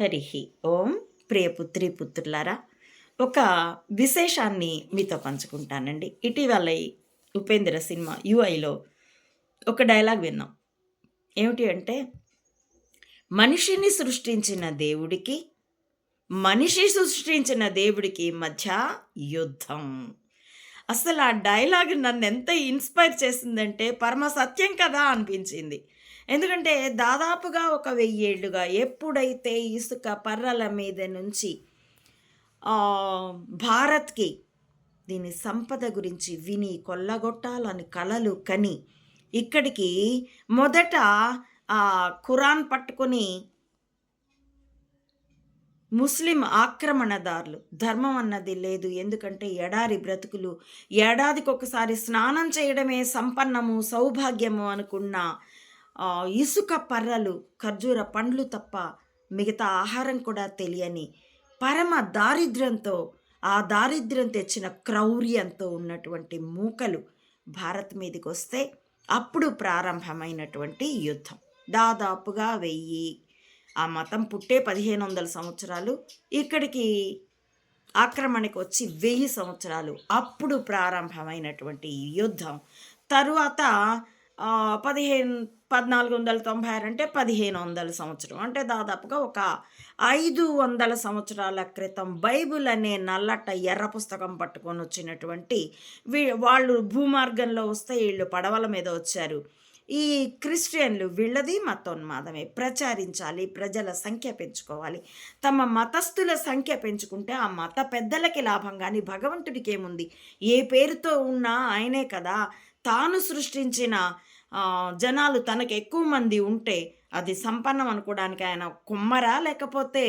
హరి ఓం ప్రియపుత్రి పుత్రులారా ఒక విశేషాన్ని మీతో పంచుకుంటానండి. ఇటీవల ఈ ఉపేంద్ర సినిమా యుఐలో ఒక డైలాగ్ విన్నాం. ఏమిటి అంటే మనిషిని సృష్టించిన దేవుడికి మనిషి సృష్టించిన దేవుడికి మధ్య యుద్ధం. అసలు ఆ డైలాగ్ నన్ను ఎంత ఇన్స్పైర్ చేసిందంటే పరమ సత్యం కదా అనిపించింది. ఎందుకంటే దాదాపుగా ఒక వెయ్యేళ్ళుగా ఎప్పుడైతే ఇసుక పర్రల మీద నుంచి భారత్కి దీని సంపద గురించి విని కొల్లగొట్టాలని కలలు కని ఇక్కడికి మొదట ఆ ఖురాన్ పట్టుకొని ముస్లిం ఆక్రమణదారులు ధర్మం అన్నది లేదు ఎందుకంటే ఎడారి బ్రతుకులు ఏడాదికి ఒకసారి స్నానం చేయడమే సంపన్నము సౌభాగ్యము అనుకున్న ఇసుక పర్రలు ఖర్జూర పండ్లు తప్ప మిగతా ఆహారం కూడా తెలియని పరమ దారిద్ర్యంతో ఆ దారిద్ర్యం తెచ్చిన క్రౌర్యంతో ఉన్నటువంటి మూకలు భారత్ మీదకి వస్తే అప్పుడు ప్రారంభమైనటువంటి యుద్ధం. దాదాపుగా వెయ్యి ఆ మతం పుట్టే పదిహేను వందల సంవత్సరాలు ఇక్కడికి ఆక్రమణకు వచ్చి వెయ్యి సంవత్సరాలు అప్పుడు ప్రారంభమైనటువంటి యుద్ధం. తరువాత పదిహేను పద్నాలుగు వందల తొంభై ఆరు అంటే పదిహేను వందల సంవత్సరం. అంటే దాదాపుగా ఒక ఐదు వందల సంవత్సరాల క్రితం బైబిల్ అనే నల్లట ఎర్ర పుస్తకం పట్టుకొని వచ్చినటువంటి వీ వాళ్ళు భూమార్గంలో వస్తే వీళ్ళు పడవల మీద వచ్చారు. ఈ క్రిస్టియన్లు వీళ్ళది మతోన్మాదమే. ప్రచారించాలి ప్రజల సంఖ్య పెంచుకోవాలి. తమ మతస్థుల సంఖ్య పెంచుకుంటే ఆ మత పెద్దలకి లాభం కానీ భగవంతుడికి ఏముంది? ఏ పేరుతో ఉన్నా ఆయనే కదా తాను సృష్టించిన జనాలు తనకు ఎక్కువ మంది ఉంటే అది సంపన్నం అనుకోవడానికి ఆయన కుమ్మరా లేకపోతే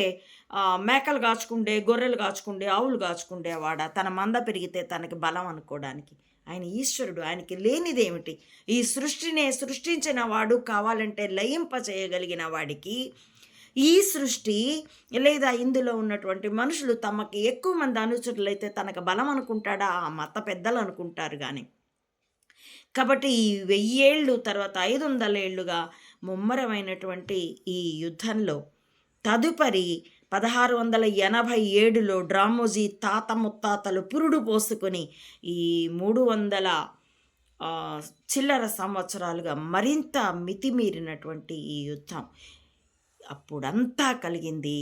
మేకలు కాచుకుండే గొర్రెలు కాచుకుండే ఆవులు కాచుకుండేవాడా తన మంద పెరిగితే తనకి బలం అనుకోవడానికి. ఆయన ఈశ్వరుడు ఆయనకి లేనిదేమిటి? ఈ సృష్టినే సృష్టించిన వాడు కావాలంటే లయింప చేయగలిగిన వాడికి ఈ సృష్టి లేదా ఇందులో ఉన్నటువంటి మనుషులు తమకి ఎక్కువ మంది అనుచరులైతే తనకు బలం అనుకుంటాడా? ఆ మత పెద్దలు అనుకుంటారు కానీ కాబట్టి ఈ వెయ్యేళ్ళు తర్వాత ఐదు వందల ఏళ్ళుగా ముమ్మరమైనటువంటి ఈ యుద్ధంలో తదుపరి పదహారు వందల ఎనభై ఏడులో డ్రామోజీ తాత ముత్తాతలు పురుడు పోసుకొని ఈ మూడు వందల చిల్లర సంవత్సరాలుగా మరింత మితిమీరినటువంటి ఈ యుద్ధం అప్పుడంతా కలిగింది.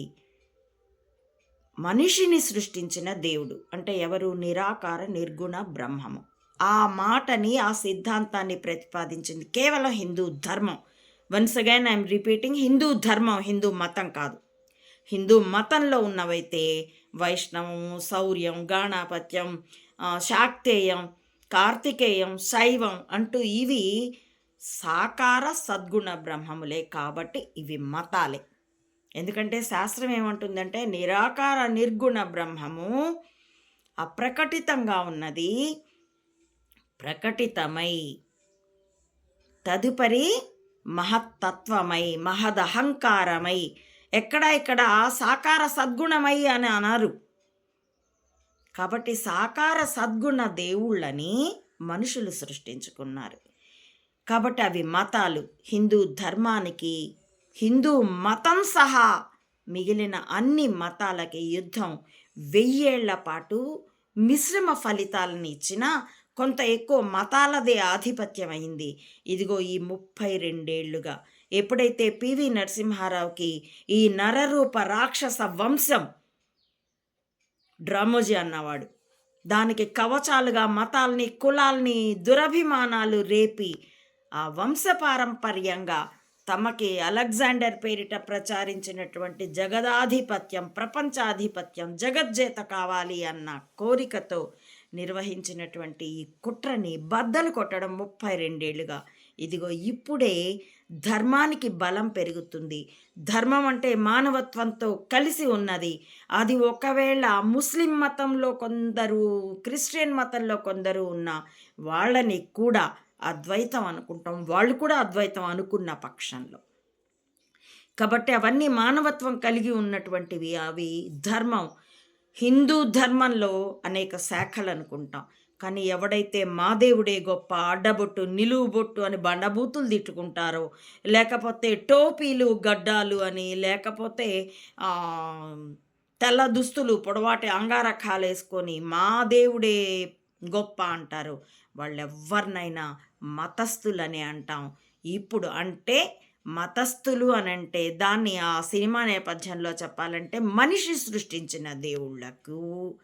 మనిషిని సృష్టించిన దేవుడు అంటే ఎవరు? నిరాకార నిర్గుణ బ్రహ్మము. ఆ మాటని ఆ సిద్ధాంతాన్ని ప్రతిపాదించింది కేవలం హిందూ ధర్మం. Once again I'm repeating Hindu ధర్మం హిందూ మతం కాదు. హిందూ మతంలో ఉన్నవైతే వైష్ణవము శౌర్యం గాణాపత్యం శాక్తేయం కార్తికేయం శైవం అంటూ ఇవి సాకార సద్గుణ బ్రహ్మములే కాబట్టి ఇవి మతాలే. ఎందుకంటే శాస్త్రం ఏమంటుందంటే నిరాకార నిర్గుణ బ్రహ్మము అప్రకటితంగా ఉన్నది. ప్రకటితమై. తదుపరి మహత్తత్వమై మహదహంకారమై. ఎక్కడ ఇక్కడ సాకార సద్గుణమై అని అన్నారు. కాబట్టి సాకార సద్గుణ దేవుళ్ళని మనుషులు సృష్టించుకున్నారు. కాబట్టి అవి మతాలు. హిందూ ధర్మానికి హిందూ మతం సహా మిగిలిన అన్ని మతాలకి యుద్ధం. వెయ్యేళ్ళ పాటు మిశ్రమ ఫలితాలను ఇచ్చిన కొంత ఎక్కువ మతాలదే ఆధిపత్యం అయింది ఇదిగో ఈ ముప్పై రెండేళ్ళుగా. ఎప్పుడైతే పివి నరసింహారావుకి ఈ నరరూప రాక్షస వంశం డ్రామోజీ అన్నవాడు దానికి కవచాలుగా మతాల్ని కులాల్ని దురభిమానాలు రేపి ఆ వంశపారంపర్యంగా తమకి అలెగ్జాండర్ పేరిట ప్రచారించినటువంటి జగదాధిపత్యం ప్రపంచాధిపత్యం జగజ్జేత కావాలి అన్న కోరికతో నిర్వహించినటువంటి ఈ కుట్రని బద్దలు కొట్టడం ముప్పై రెండేళ్ళుగా. ఇదిగో ఇప్పుడే ధర్మానికి బలం పెరుగుతుంది. ధర్మం అంటే మానవత్వంతో కలిసి ఉన్నది. అది ఒకవేళ ముస్లిం మతంలో కొందరు క్రిస్టియన్ మతంలో కొందరు ఉన్న వాళ్ళని కూడా అద్వైతం అనుకుంటాం. వాళ్ళు కూడా అద్వైతం అనుకున్న పక్షంలో. కాబట్టి అవన్నీ మానవత్వం కలిగి ఉన్నటువంటివి. అవి ధర్మం. హిందూ ధర్మంలో అనేక శాఖలు అనుకుంటాం. కానీ ఎవడైతే మా దేవుడే గొప్ప అడ్డబొట్టు నిలువు బొట్టు అని బండబూతులు తిట్టుకుంటారో లేకపోతే టోపీలు గడ్డాలు అని లేకపోతే తెల్ల దుస్తులు పొడవాటి అంగారకాలు వేసుకొని మా దేవుడే గొప్ప అంటారు. వాళ్ళు మతస్థులని అంటాం. ఇప్పుడు అంటే మతస్థులు అని అంటే దాన్ని ఆ సినిమా నేపథ్యంలో చెప్పాలంటే మనిషి సృష్టించిన దేవుళ్ళకు.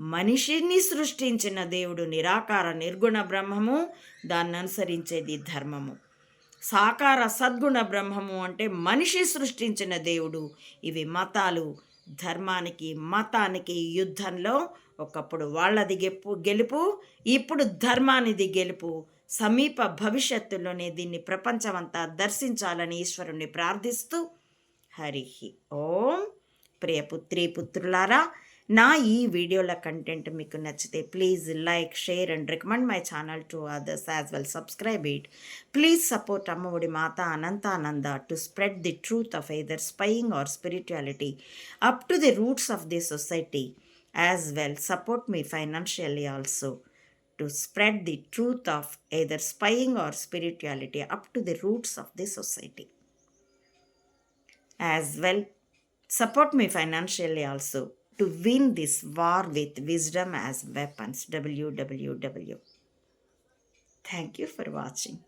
మనిషిని సృష్టించిన దేవుడు నిరాకార నిర్గుణ బ్రహ్మము దాన్ని అనుసరించేది ధర్మము. సాకార సద్గుణ బ్రహ్మము అంటే మనిషి సృష్టించిన దేవుడు. ఇవి మతాలు. ధర్మానికి మతానికి యుద్ధంలో ఒకప్పుడు వాళ్ళది గెప్పు గెలుపు ఇప్పుడు ధర్మానిది గెలుపు. సమీప భవిష్యత్తులోనే దీన్ని ప్రపంచమంతా దర్శించాలని ఈశ్వరుణ్ణి ప్రార్థిస్తూ హరి ఓం. ప్రియపుత్రి పుత్రులారా నా ఈ వీడియోల కంటెంట్ మీకు నచ్చితే please like share and recommend my channel to others as well. Subscribe it. Please support Ammaodi Mata Anantananda to spread the truth of either spying or spirituality up to the roots of the society as well. Support me financially also. To spread the truth of either spying or spirituality up to the roots of the society. As well, support me financially also to win this war with wisdom as weapons. www. Thank you for watching.